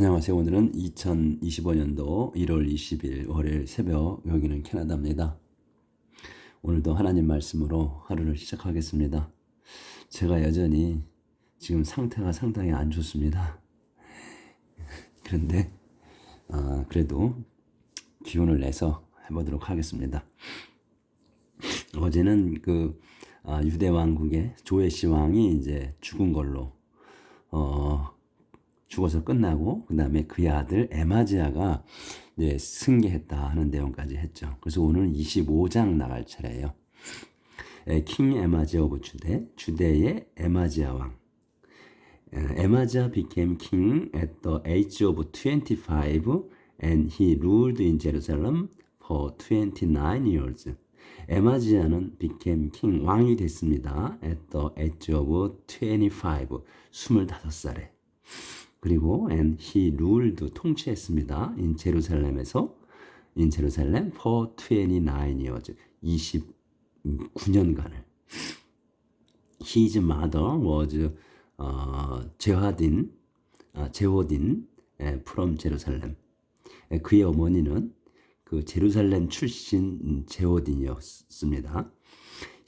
안녕하세요. 오늘은 2025년도 1월 20일 월요일 새벽 여기는 캐나다입니다. 오늘도 하나님 말씀으로 하루를 시작하겠습니다. 제가 여전히 지금 상태가 상당히 안 좋습니다. 그런데 아, 그래도 기운을 내서 해보도록 하겠습니다. 어제는 그 아, 유대 왕국의 조에시 왕이 이제 죽은 걸로 어, 죽어서 끝나고 그 다음에 그의 아들 에마지아가 이제 승계했다 하는 내용까지 했죠. 그래서 오늘 25장 나갈 차례예요. 에, 킹 에마지아 오브 주대, 주대의 에마지아 왕. 에, 에마지아 became king at the age of 25 and he ruled in Jerusalem for 29 years. 에마지아는 became king 왕이 됐습니다. at the age of 25 25살에. 그리고 and he ruled 통치했습니다. in 제루살렘에서 in 제루살렘 for 29 years 29년간을 his mother was 어, 제화딘 아, 제호딘 에, from 제루살렘 에, 그의 어머니는 그 제루살렘 출신 제호딘이었습니다.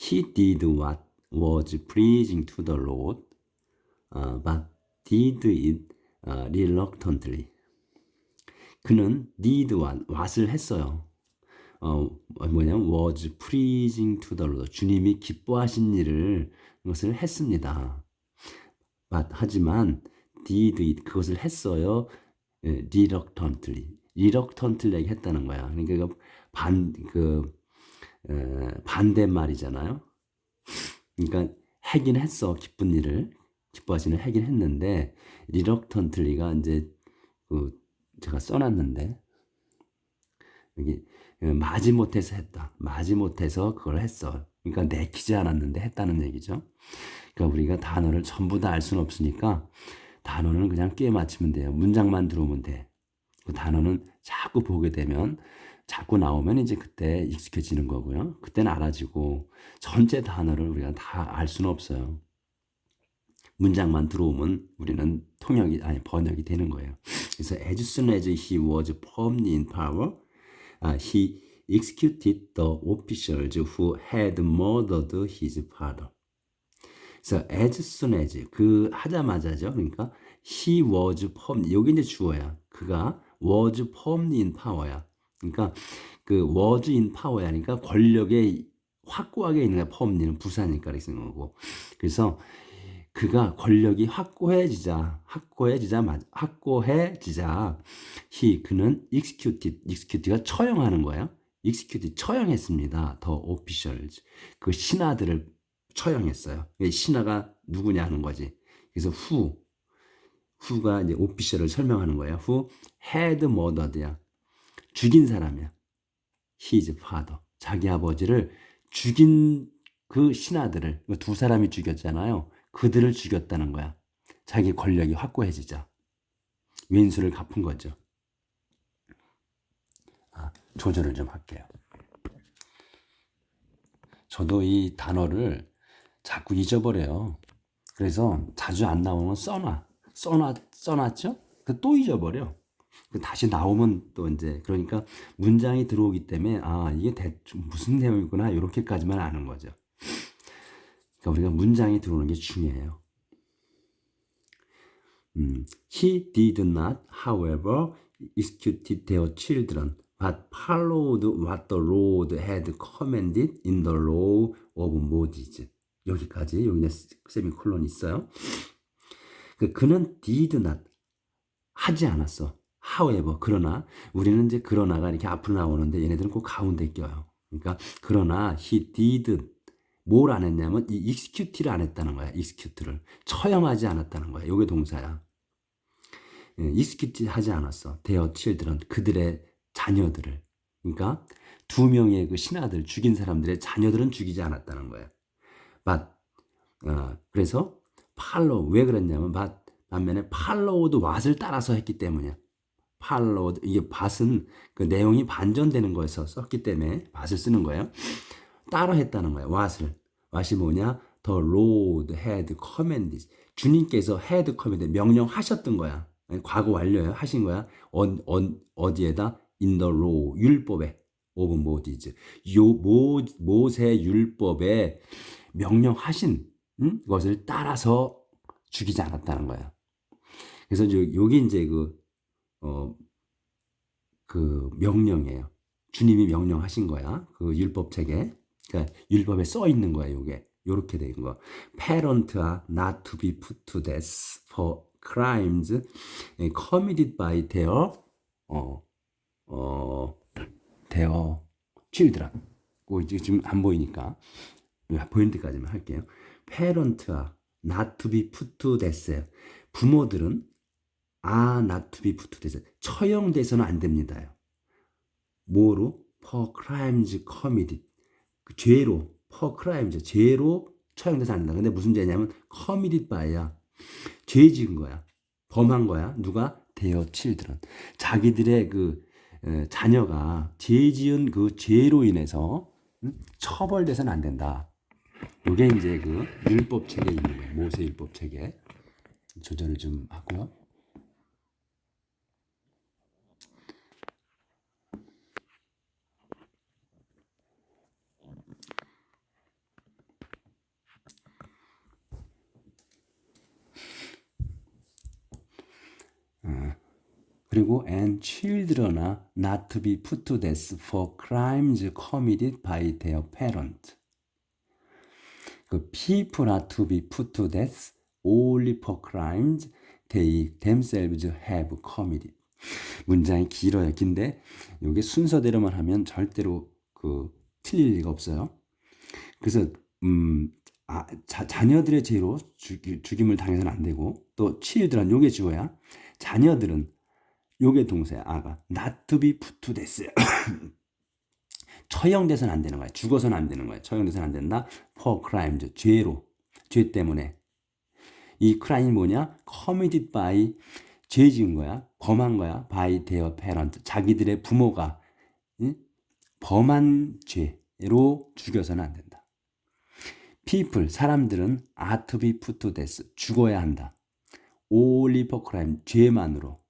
He did what was pleasing to the Lord, uh, but did it uh, reluctantly. 그는 did what, what을 했어요. 어, 뭐냐면 was pleasing to the Lord. 주님이 기뻐하신 일을 그것을 했습니다. but, 하지만 did it 그것을 했어요. 예, reluctantly. reluctantly 했다는 거야. 그러니까 반그 반대 말이잖아요. 그러니까 하긴 했어 기쁜 일을 기뻐하시는 하긴 했는데 reluctantly가 이제 그 제가 써놨는데 여기 마지 못해서 했다. 마지 못해서 그걸 했어. 그러니까 내키지 않았는데 했다는 얘기죠. 그러니까 우리가 단어를 전부 다 알 수는 없으니까 단어는 그냥 꿰 맞추면 돼요. 문장만 들어오면 돼. 그 단어는 자꾸 보게 되면 자꾸 나오면 이제 그때 익숙해지는 거고요. 그때는 알아지고 전체 단어를 우리가 다 알 수는 없어요. 문장만 들어오면 우리는 통역이 아니 번역이 되는 거예요. 그래서 as soon as he was formed in power, uh, he executed the officials who had murdered his father. 그래서 as soon as 그 하자마자죠. 그러니까 he was formed 여기 이제 주어야. 그가 was formed in power야. 그러니까 그 was in power야. 그러니까 권력에 확고하게 있는 거 formed 부사니까 이렇게 쓰는 거고. 그래서 그가 권력이 확고해지자, 확고해지자, 확고해지자, he 그는 executed, executed가 처형하는 거예요. executed 처형했습니다. 더 officials 그 신하들을 처형했어요. 신하가 누구냐 하는 거지. 그래서 who who가 이제 official을 설명하는 거예요. who murdered야 죽인 사람이야. his father 자기 아버지를 죽인 그 신하들을 두 사람이 죽였잖아요. 그들을 죽였다는 거야. 자기 권력이 확고해지자. 왼수를 갚은 거죠. 아, 조절을 좀 할게요. 저도 이 단어를 자꾸 잊어버려요. 그래서 자주 안 나오면 써놔. 써놔, 써놨죠? 그또 잊어버려. 그 다시 나오면 또 이제, 그러니까 문장이 들어오기 때문에, 아, 이게 대충 무슨 내용이구나, 이렇게까지만 아는 거죠. 그러니까 우리가 문장이 들어오는 게 중요해요. 음, he did not, however, execute their children, but followed what the Lord had commanded in the law of Moses. 여기까지 여기 세미콜론 있어요. 그 그는 did not 하지 않았어. however 그러나 우리는 이제 그러나가 이렇게 앞으로 나오는데 얘네들은 꼭 가운데 껴요. 그러니까 그러나 he did 뭘 안 했냐면 이 execute를 안 했다는 거야. execute를 처형하지 않았다는 거야. 요게 동사야. 예, execute 하지 않았어. their children 그들의 자녀들을. 그러니까 두 명의 그 신하들 죽인 사람들의 자녀들은 죽이지 않았다는 거야. but 어, 그래서 팔로우 왜 그랬냐면 but 반면에 팔로우도 왓을 따라서 했기 때문이야. 팔로우 이게 밭은 그 내용이 반전되는 거에서 썼기 때문에 밭을 쓰는 거예요. 따라 했다는 거예요. 왓을 왓이 뭐냐? The Lord had commanded 주님께서 had commanded 명령하셨던 거야. 과거 완료예요. 하신 거야. 어, 어, 어디에다 in the law 율법에 오브 모디즈 요 모, 모세 율법에 명령하신 음? 것을 따라서 죽이지 않았다는 거야. 그래서 요, 요게 이제 그, 어, 그 명령이에요. 주님이 명령하신 거야. 그 율법책에. 그러니까 율법에 써 있는 거야, 요게. 요렇게 된 거. Parent are not to be put to death for crimes committed by their 어, 어, their children. 그 지금 안 보이니까 보이는 데까지만 할게요. Parent are not to be put to death. 부모들은 put to death. 처형돼서는 안 됩니다요. 뭐로? for crimes committed. 그 죄로 for crimes 죄로 처형돼서 안 된다. 근데 무슨 죄냐면 committed by야. 죄 지은 거야. 범한 거야. 누가? their children. 자기들의 그 에, 자녀가 죄 지은 그 죄로 인해서 음? 처벌돼서는 안 된다. 이게 이제 그 율법 책에 있는 거예요. 모세 율법 책에 조절을 좀 하고요. 그리고 and children are not to be put to death for crimes committed by their parent. 그 people are to be put to death only for crimes they themselves have committed. 문장이 길어요. 긴데 이게 순서대로만 하면 절대로 그 틀릴 리가 없어요. 그래서 음, 아, 자, 자녀들의 죄로 죽이, 죽임을 당해서는 안 되고 또 children 요게 주어야 자녀들은 요게 동사야. 아가 not to be put to death. 처형돼서는 안 되는 거야. 죽어서는 안 되는 거야. 처형돼서는 안 된다. for crimes 죄로. 죄 때문에. 이 크라임이 뭐냐? committed by 죄 지은 거야. 범한 거야. by their parent. 자기들의 부모가 응? 범한 죄로 죽여서는 안 된다. people 사람들은 are to be put to death. 죽어야 한다. only for crime. 죄만으로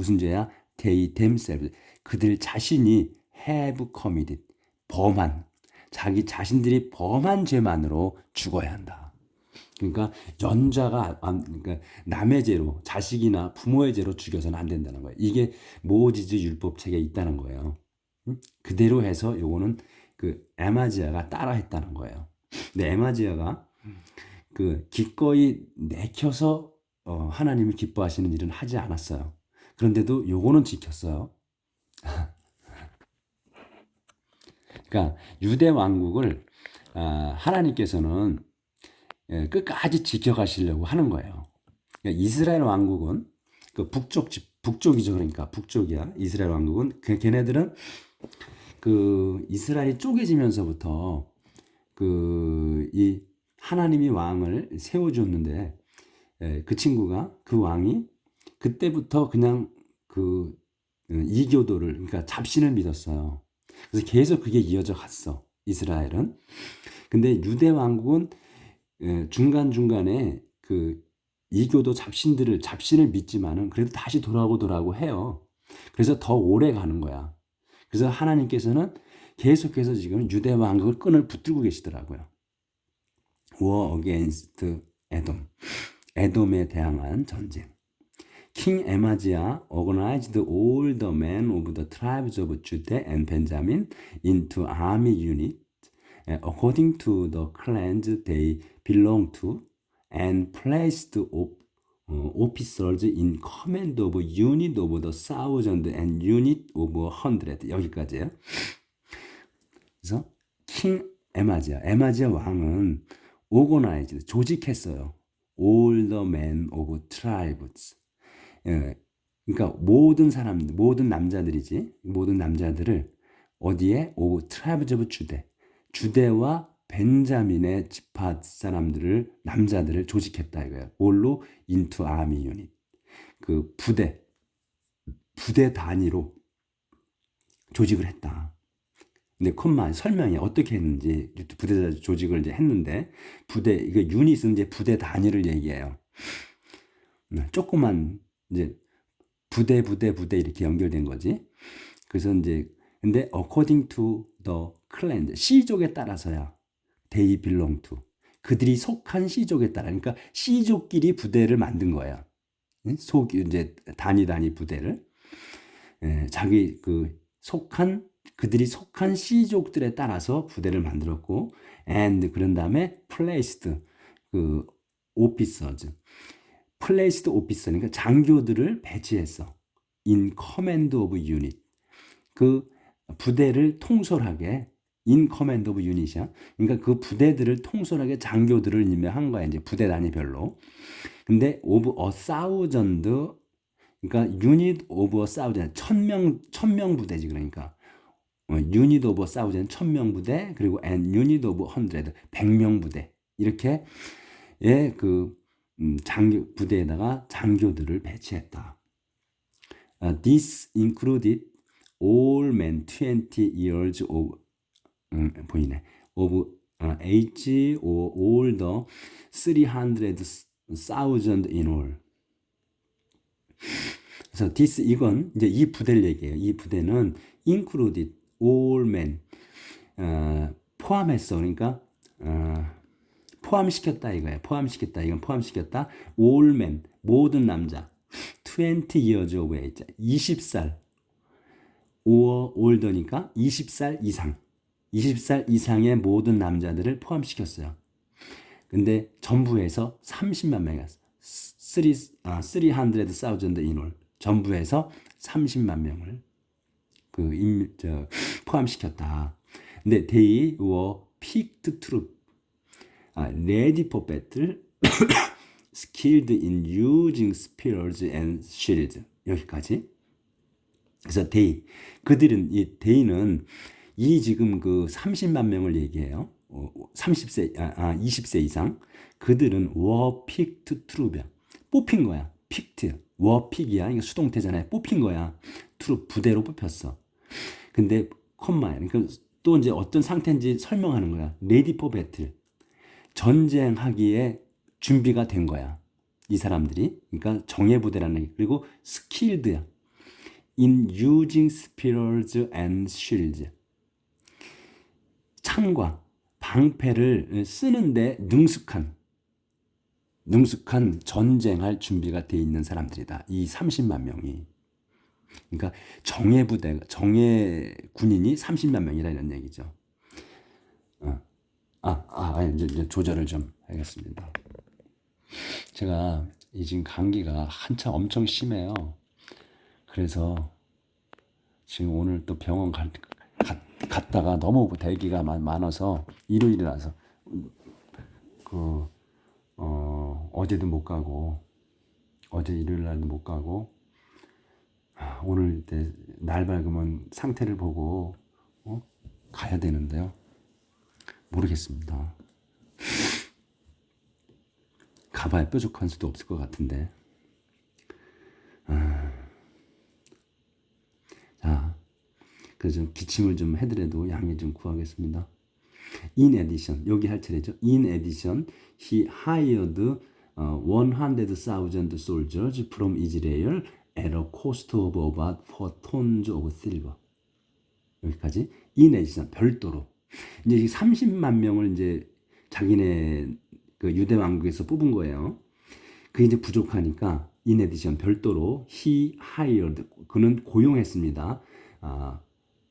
무슨 죄야? they themselves 그들 자신이 have committed 범한 자기 자신들이 범한 죄만으로 죽어야 한다. 그러니까 연자가 안- 그러니까 남의 죄로 자식이나 부모의 죄로 죽여서는 안 된다는 거예요. 이게 모지즈 율법 책에 있다는 거예요. 응? 그대로 해서 요거는 그 에마지아가 따라했다는 거예요. 근데 에마지아가 그 기꺼이 내켜서 어, 하나님을 기뻐하시는 일은 하지 않았어요. 그런데도 요거는 지켰어요. 그러니까 유대 왕국을 아, 하나님께서는 예, 끝까지 지켜가시려고 하는 거예요. 그러니까 이스라엘 왕국은 그 북쪽 집 북쪽이죠. 그러니까 북쪽이야. 이스라엘 왕국은 그 걔네들은 그 이스라엘이 쪼개지면서부터 그 이 하나님이 왕을 세워줬는데 예, 그 친구가 그 왕이 그때부터 그냥 그 어, 이교도를 그러니까 잡신을 믿었어요. 그래서 계속 그게 이어져 갔어. 이스라엘은. 근데 유대 왕국은 중간 중간에 그 이교도 잡신들을 잡신을 믿지만은 그래도 다시 돌아오고 돌아오고 해요. 그래서 더 오래 가는 거야. 그래서 하나님께서는 계속해서 지금 유대 왕국을 끈을 붙들고 계시더라고요. War against Edom. 에돔에 대항한 전쟁. King Amaziah organized all the men of the tribes of Judah and Benjamin into army units uh, according to the clans they belonged to and placed uh, officers in command of unit of the thousand and unit of hundred 여기까지예요. 그래서 킹 에마지아 에마지아 왕은 organized 조직했어요. all the men of tribes 예, 그러니까 모든 사람들, 모든 남자들이지, 모든 남자들을 어디에 오 트라이브즈 오브 주대, 주대와 벤자민의 집합 사람들을 남자들을 조직했다 이거예요. 뭘로 인투 아미 유닛, 그 부대, 부대 단위로 조직을 했다. 근데 콤마 설명이 어떻게 했는지 부대 조직을 이제 했는데 부대 이거 유닛은 이제 부대 단위를 얘기해요. 음, 조그만 이제 부대 부대 부대 이렇게 연결된 거지. 그래서 이제 근데 according to the clan C족에 따라서야 they belong to 그들이 속한 C족에 따라 그러니까 C족끼리 부대를 만든 거야. 응? 속 이제 단위 단위 부대를 예, 자기 그 속한 그들이 속한 C족들에 따라서 부대를 만들었고 and 그런 다음에 placed 그 officers placed officer 그러니까 장교들을 배치했어. in command of unit 그 부대를 통솔하게 in command of unit이야. 그러니까 그 부대들을 통솔하게 장교들을 임명한 거야. 이제 부대 단위별로. 근데 of a thousand 그러니까 unit of a thousand 천명 천명 부대지 그러니까 어, of a thousand 천명 부대 그리고 and unit of hundred 백명 부대 이렇게 예그 음, 장교 부대에다가 장교들을 배치했다. 아, this included all men 20 years of 음, 보이네. of 아, age or older 300,000 in all. 그래서 this 이건 이제 이 부대를 얘기해요. 이 부대는 included all men 어, 포함했어. 그러니까 어, 포함시켰다 이거예요. 포함시켰다. 이건 포함시켰다. all men 모든 남자 20 years of age 20살 or older니까 20살 이상 20살 이상의 모든 남자들을 포함시켰어요. 근데 전부에서 30만 명이 갔어. 3, 아, 300,000 in all. 전부에서 30만 명을 그 임, 저, 포함시켰다. 근데 they were picked troop. 아, ready for battle, skilled in using spears and shields. 여기까지. 그래서 they 그들은 이 they는 이 지금 그 30만 명을 얘기해요. 어, 30세 아, 아 20세 이상 그들은 were picked troop이야. 뽑힌 거야. picked. were pick이야. 이게 수동태잖아요. 뽑힌 거야. troop 부대로 뽑혔어. 근데 컴마 그러니까 또 이제 어떤 상태인지 설명하는 거야. ready for battle. 전쟁하기에 준비가 된 거야. 이 사람들이. 그러니까 정예부대라는 게. 그리고 skilled야. in using spears and shields. 창과 방패를 쓰는데 능숙한 능숙한 전쟁할 준비가 돼 있는 사람들이다. 이 30만 명이. 그러니까 정예 부대, 정예 군인이 30만 명이라 이런 얘기죠. 어. 아, 아, 이제, 이제 조절을 좀 하겠습니다. 제가 이 지금 감기가 한참 엄청 심해요. 그래서 지금 오늘 또 병원 갈, 갔, 갔다가 너무 대기가 많, 많아서 일요일이라서 그 어, 어제도 못 가고 어제 일요일 날도 못 가고 아, 오늘 날 밝으면 상태를 보고 어? 가야 되는데요. 모르겠습니다. 가봐야 뾰족한 수도 없을 것 같은데. 아, 자, 그래서 좀 기침을 좀 해드려도 양해 좀 구하겠습니다. In addition, 여기 할 차례죠. In addition, he hired uh, 100,000 soldiers from Israel at a cost of about 4 tons of silver. 여기까지. In addition, 별도로. 이제 이 30만 명을 이제 자기네 그 유대 왕국에서 뽑은 거예요. 그게 이제 부족하니까 addition 별도로 he hired 그는 고용했습니다. 아,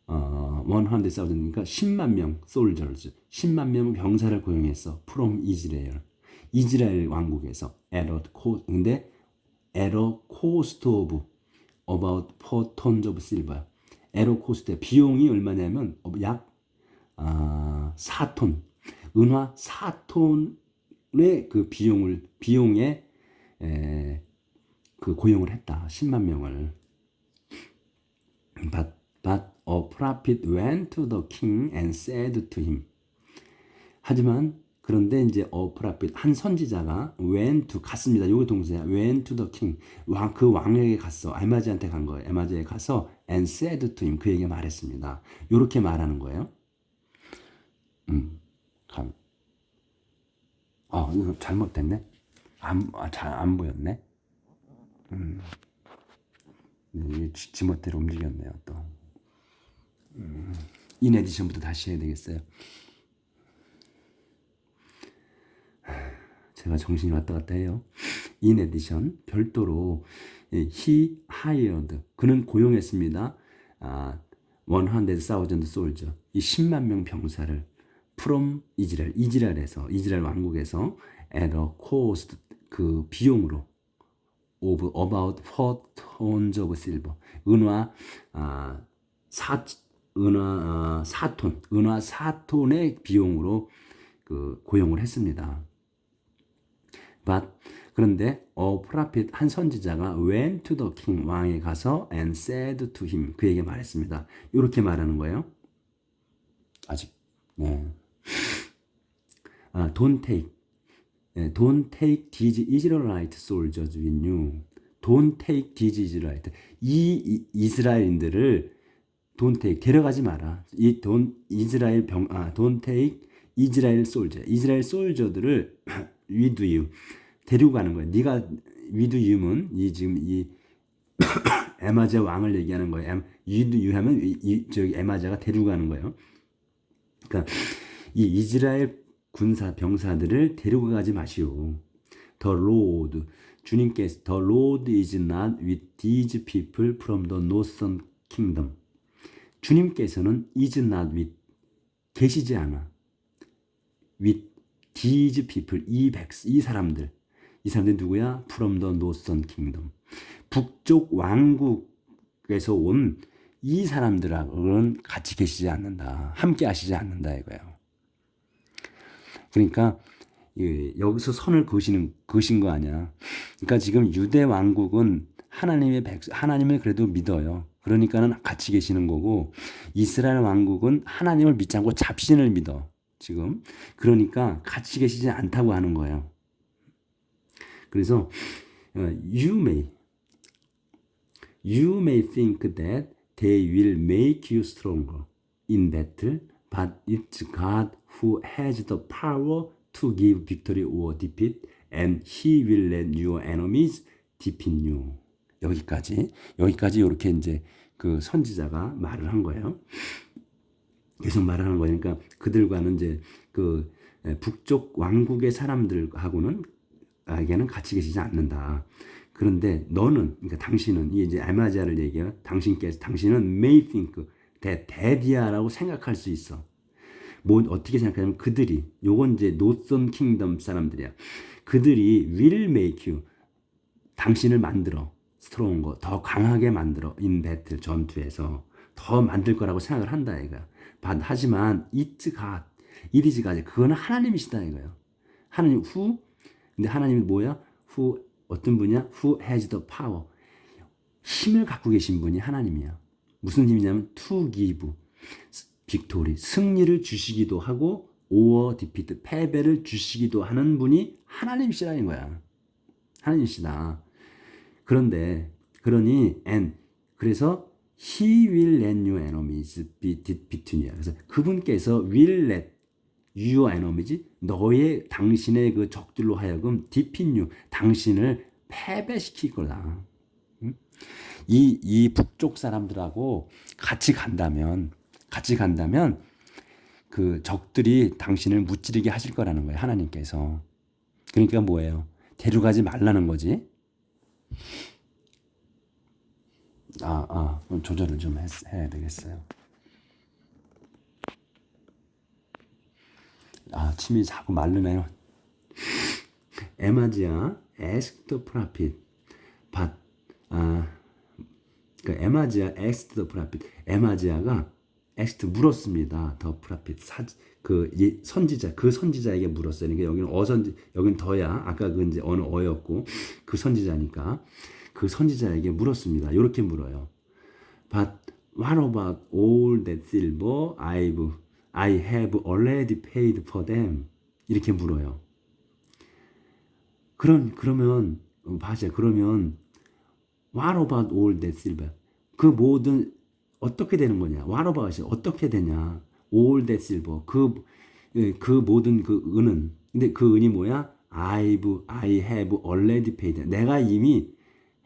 어, 100,000이니까 10만 명 soldiers, 10만 명 병사를 고용했어. from Israel. 이스라엘 왕국에서 at a 근데 at a cost about 4 tons of silver. at a cost 비용이 얼마냐면 약 아, 4톤 은화 4톤의 그 비용을 비용에 에, 그 고용을 했다. 10만 명을. But, but a prophet went to the king and said to him. 하지만 그런데 이제 a prophet 한 선지자가 went to 갔습니다. 요게 동사야. went to the king. 왕, 그 왕에게 갔어. 에마지한테 간 거예요. 에마지에 가서 and said to him. 그에게 말했습니다. 요렇게 말하는 거예요. 음, 감. 아, 이거 잘못됐네. 안, 아, 잘 안 보였네. 음. 이 지- 지멋대로 움직였네요 또. 음, 인 에디션부터 다시 해야 되겠어요. 제가 정신이 왔다 갔다 해요. 인 에디션 별도로 이 he hired 그는 고용했습니다. 아, 100,000 soldier 이 10만 명 병사를 from 이스라엘 이스라엘에서 이스라엘 왕국에서 at a cost 그 비용으로 of about four tons of silver 은화 아, 사 은화 아, 4톤 은화 4톤의 비용으로 그 고용을 했습니다. But 그런데 어 프라핏 한 선지자가 went to the king 왕에 가서 and said to him 그에게 말했습니다. 이렇게 말하는 거예요. 아직 네. 아, don't take 네, don't take these Israelite soldiers with you. Don't take these Israelite. 이, 이 이스라엘인들을 don't take 데려가지 마라. 이 don't 이스라엘 병 아, don't take 이스라엘 솔저. 이스라엘 솔저들을 with you 데리고 가는 거야. 네가 with you면 이 지금 이 에마자 왕을 얘기하는 거예요. 엠, with you 하면 이, 이 저기 에마자가 데리고 가는 거예요. 그러니까 이 이스라엘 군사 병사들을 데리고 가지 마시오. The Lord 주님께서 The Lord is not with these people from the northern kingdom. 주님께서는 is not with 계시지 않아. with these people 이 백, 이 사람들 이 사람들 누구야? From the northern kingdom. 북쪽 왕국에서 온 이 사람들하고는 같이 계시지 않는다. 함께 하시지 않는다 이거예요. 그러니까 예, 여기서 선을 그으시는 그으신 거 아니야. 그러니까 지금 유대 왕국은 하나님의 백 하나님을 그래도 믿어요. 그러니까는 같이 계시는 거고 이스라엘 왕국은 하나님을 믿지 않고 잡신을 믿어. 지금 그러니까 같이 계시지 않다고 하는 거예요. 그래서 어, you may you may think that they will make you stronger in battle, but it's God who has the power to give victory or defeat, and He will let your enemies defeat you. 여기까지 여기까지 이렇게 이제 그 선지자가 말을 한 거예요. 계속 말하는 거니까 그들과는 이제 그 북쪽 왕국의 사람들하고는 에게는 같이 계시지 않는다. 그런데 너는 그러니까 당신은 이 이제 에마지아를 얘기해요. 당신께서 당신은 may think daddy야라고 생각할 수 있어. 뭐 어떻게 생각하냐면 그들이 요건 이제 노선 킹덤 사람들이야. 그들이 will make you 당신을 만들어 스트롱 거 더 강하게 만들어 인 배틀 전투에서 더 만들 거라고 생각을 한다 이거야. 하지만 it's God, it is God. 그거는 하나님이시다 이거예요. 하나님 who 근데 하나님이 뭐야? who 어떤 분이야? who has the power. 힘을 갖고 계신 분이 하나님이야. 무슨 힘이냐면 to give 빅토리 승리를 주시기도 하고 or defeat 패배를 주시기도 하는 분이 하나님이시라는 거야. 하나님이시다. 그런데 그러니 and 그래서 he will let your enemies be you. 그래서 그분께서 will let your enemies 너의 당신의 그 적들로 하여금 defeat you 당신을 패배시킬 거다. 이, 이 북쪽 사람들하고 같이 간다면, 같이 간다면, 그 적들이 당신을 무찌르게 하실 거라는 거예요, 하나님께서. 그러니까 뭐예요? 데려가지 말라는 거지. 아, 아, 조절을 좀 했, 해야 되겠어요. 아, 침이 자꾸 마르네요. 에마지아 the prophet, but, 아, 그 에마지아 the prophet, 에마지아가 asked 물었습니다. the prophet, 사, 그 이, 선지자, 그 선지자에게 물었어요. 그러니까 여기는 어선지, 여기는 더야. 아까 그 이제 어느 어였고 그 선지자니까 그 선지자에게 물었습니다. 이렇게 물어요. But what about all that silver I've I have already paid for them? 이렇게 물어요. 그런 그러면 봐자 그러면 what about all that silver? 그 모든 어떻게 되는 거냐? about이 어떻게 되냐? all that silver 그그 그 모든 그 은은 근데 그 은이 뭐야? I've I have already paid. 내가 이미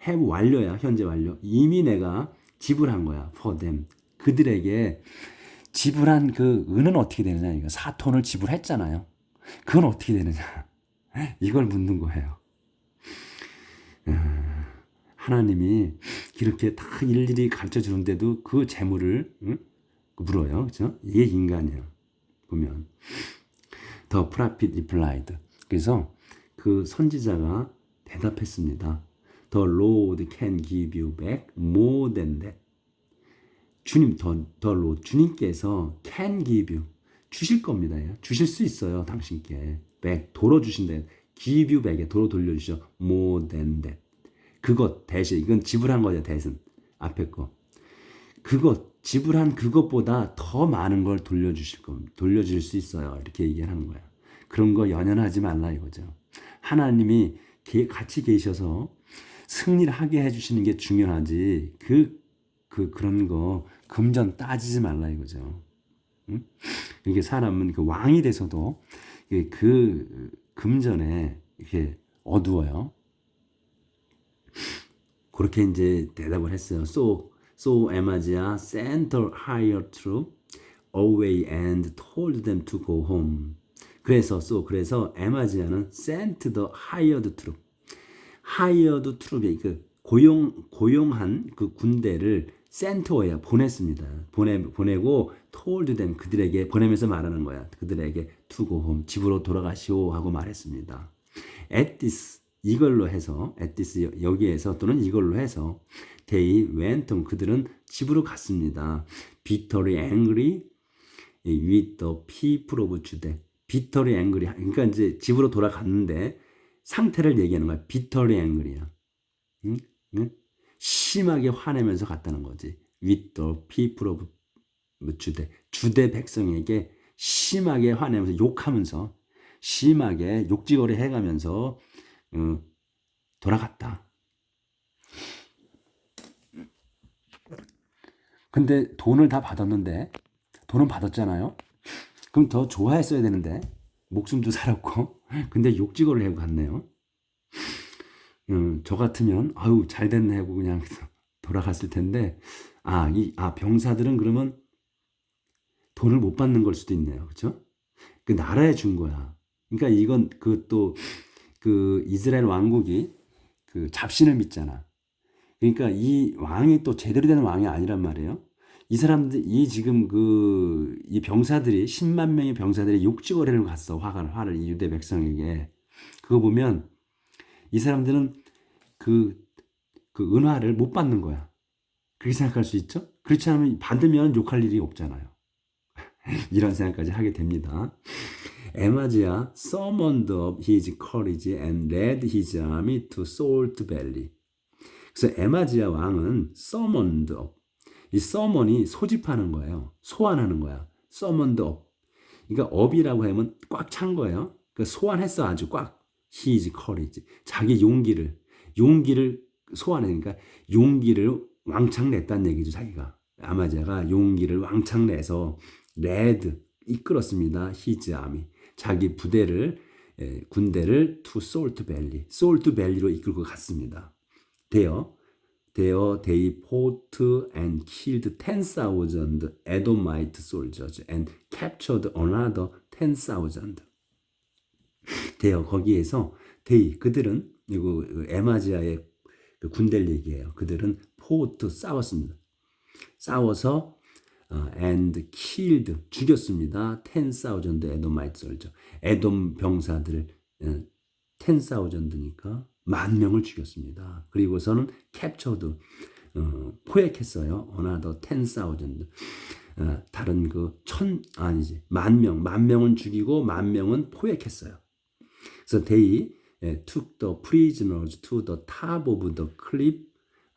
have 완료야 현재 완료 이미 내가 지불한 거야 for them 그들에게 지불한 그 은은 어떻게 되느냐 이거 사톤을 지불했잖아요 그건 어떻게 되느냐 이걸 묻는 거예요 음, 하나님이 이렇게 다 일일이 가르쳐 주는데도 그 재물을 응? 물어요 그죠 이게 인간이에요 보면 The prophet replied 그래서 그 선지자가 대답했습니다. The Lord can give you back more than that. 주님, 더, 더 Lord, 주님께서 can give you 주실 겁니다. 주실 수 있어요, 당신께. back 도로 주신대. give you back에 도로 돌려주셔. more than that. 그것 대신 이건 지불한 거죠, 대신 앞에 거. 그것 지불한 그것보다 더 많은 걸 돌려주실 겁니다. 돌려줄 수 있어요. 이렇게 얘기하는 거야. 그런 거 연연하지 말라 이거죠. 하나님이 같이 계셔서 승리를 하게 해주시는 게 중요하지. 그, 그, 그런 거 금전 따지지 말라 이거죠. 응? 이게 사람은 그 왕이 돼서도 그 금전에 이렇게 어두워요. 그렇게 이제 대답을 했어요. So, so Amazia sent her higher troop away and told them to go home. 그래서 so 그래서 에마지아는 sent the hired troop, hired troop이 그 고용 고용한 그 군대를 센터에 보냈습니다. 보내 보내고 told them 그들에게 보내면서 말하는 거야. 그들에게 to go home 집으로 돌아가시오 하고 말했습니다. at this 이걸로 해서 this 여기에서 또는 이걸로 해서 they went home 그들은 집으로 갔습니다. bitterly angry with the people of Judah 비터리 앵글이 그러니까 이제 집으로 돌아갔는데 상태를 얘기하는 거야. 비터리 앵글이야. 응? 응? 심하게 화내면서 갔다는 거지. With the people of 주대 주대 백성에게 심하게 화내면서 욕하면서 심하게 욕지거리 해가면서 어, 돌아갔다. 근데 돈을 다 받았는데 돈은 받았잖아요. 그럼 더 좋아했어야 되는데 목숨도 살았고 근데 욕지거를 하고 갔네요. 음, 저 같으면 아유 잘 됐네 하고 그냥 돌아갔을 텐데 아 이 아 병사들은 그러면 돈을 못 받는 걸 수도 있네요. 그렇죠? 그 나라에 준 거야. 그러니까 이건 그 또 그그 이스라엘 왕국이 그 잡신을 믿잖아. 그러니까 이 왕이 또 제대로 된 왕이 아니란 말이에요. 이 사람들 이 지금 그 이 병사들이 10만 명의 병사들이 욕지거리를 갔어 화가 화를 이 유대 백성에게 그거 보면 이 사람들은 그, 그 은화를 못 받는 거야. 그렇게 생각할 수 있죠? 그렇지 않으면 받으면 욕할 일이 없잖아요. 이런 생각까지 하게 됩니다. 에마지아 summoned up his courage and led his army to Salt Valley. 그래서 에마지아 왕은 summoned up 이 서먼이 소집하는 거예요. 소환하는 거야. 서먼드 업. 그러니까 업이라고 하면 꽉 찬 거예요. 그러니까 소환했어 아주 꽉. His courage. 자기 용기를 용기를 소환하니까 용기를 왕창 냈다는 얘기죠 자기가. 아마제가 용기를 왕창 내서 레드 이끌었습니다. Army. 자기 부대를 에, 군대를 to Salt Valley, Salt Valley로 이끌고 갔습니다. 되어 There they fought and killed 10,000 Edomite soldiers and captured another 10,000. 대여 거기에서 데이 그들은 이거 에마지아의 그 군대를 얘기해요. 그들은 포트 싸웠습니다. 싸워서 어, and killed 죽였습니다. 10,000 에돔마이트 솔저. 에돔 병사들 10,000니까 어, 만 명을 죽였습니다. 그리고서는 캡처도 어, 포획했어요. 어나더 10,000. 어, 다른 그 천 아니지 만 명, 만 명은 죽이고 만 명은 포획했어요. 그래서 they took the prisoners to the top of the cliff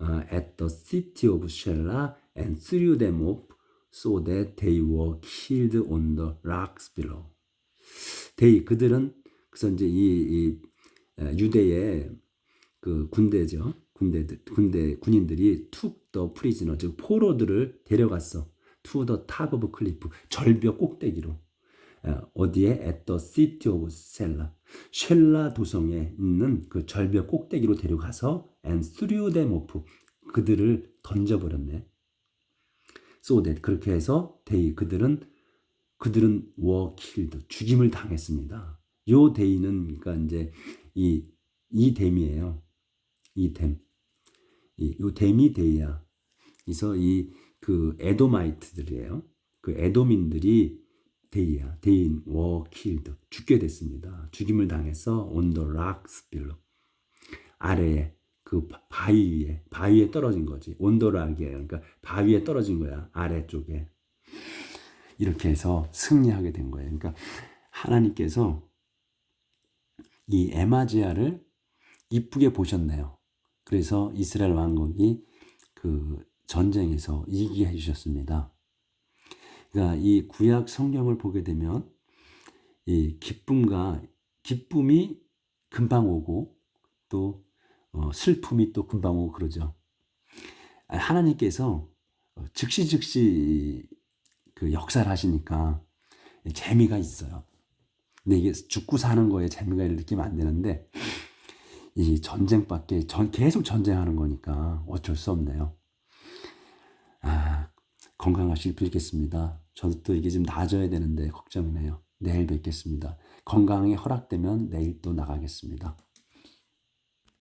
uh, at the city of Shela and threw them off so that they were killed on the rocks below. they 그들은 그래서 이제 이, 이 유대의 그 군대죠. 군대 군대 군인들이 툭더 프리즈너 즉 포로들을 데려갔어. 투더 탑 오브 클리프 절벽 꼭대기로 어디에 at the city of Sela 쉘라 도성에 있는 그 절벽 꼭대기로 데려가서 앤 스류데모프 그들을 던져버렸네. So that 그렇게 해서 데이 그들은 그들은 were killed 죽임을 당했습니다. 요 데이는 그러니까 이제 이 이 댐이에요. 이 댐. 이요 댐이 데이야. 그래서 이 그 에도마이트들이에요. 그 에도민들이 데이야. 데인 were 죽게 됐습니다. 죽임을 당해서 on the below 아래에 그 바- 바위 위에 바위에 떨어진 거지. 온도락이에요. 그러니까 바위에 떨어진 거야. 아래쪽에. 이렇게 해서 승리하게 된 거예요. 그러니까 하나님께서 이 에마지아를 이쁘게 보셨네요. 그래서 이스라엘 왕국이 그 전쟁에서 이기게 해주셨습니다. 그러니까 이 구약 성경을 보게 되면 이 기쁨과 기쁨이 금방 오고 또 어, 슬픔이 또 금방 오고 그러죠. 아, 하나님께서 어, 즉시 즉시 그 역사를 하시니까 재미가 있어요. 근데 이게 죽고 사는 거에 재미가 느끼면 안 되는데 이 전쟁밖에 전 계속 전쟁하는 거니까 어쩔 수 없네요. 아 건강하시길 빌겠습니다. 저도 또 이게 좀 나아져야 되는데 걱정이네요. 내일 뵙겠습니다. 건강이 허락되면 내일 또 나가겠습니다.